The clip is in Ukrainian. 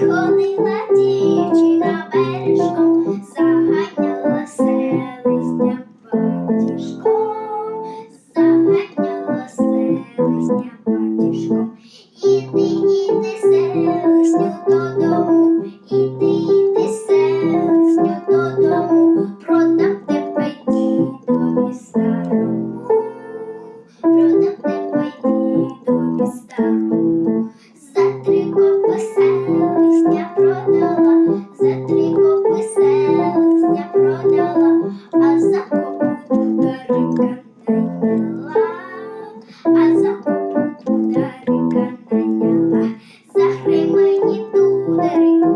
Ходила дівчина бережком, заганяла селезня батюшком, заганяла селезня батюшком, іди, іди, селесню додому. Thank you.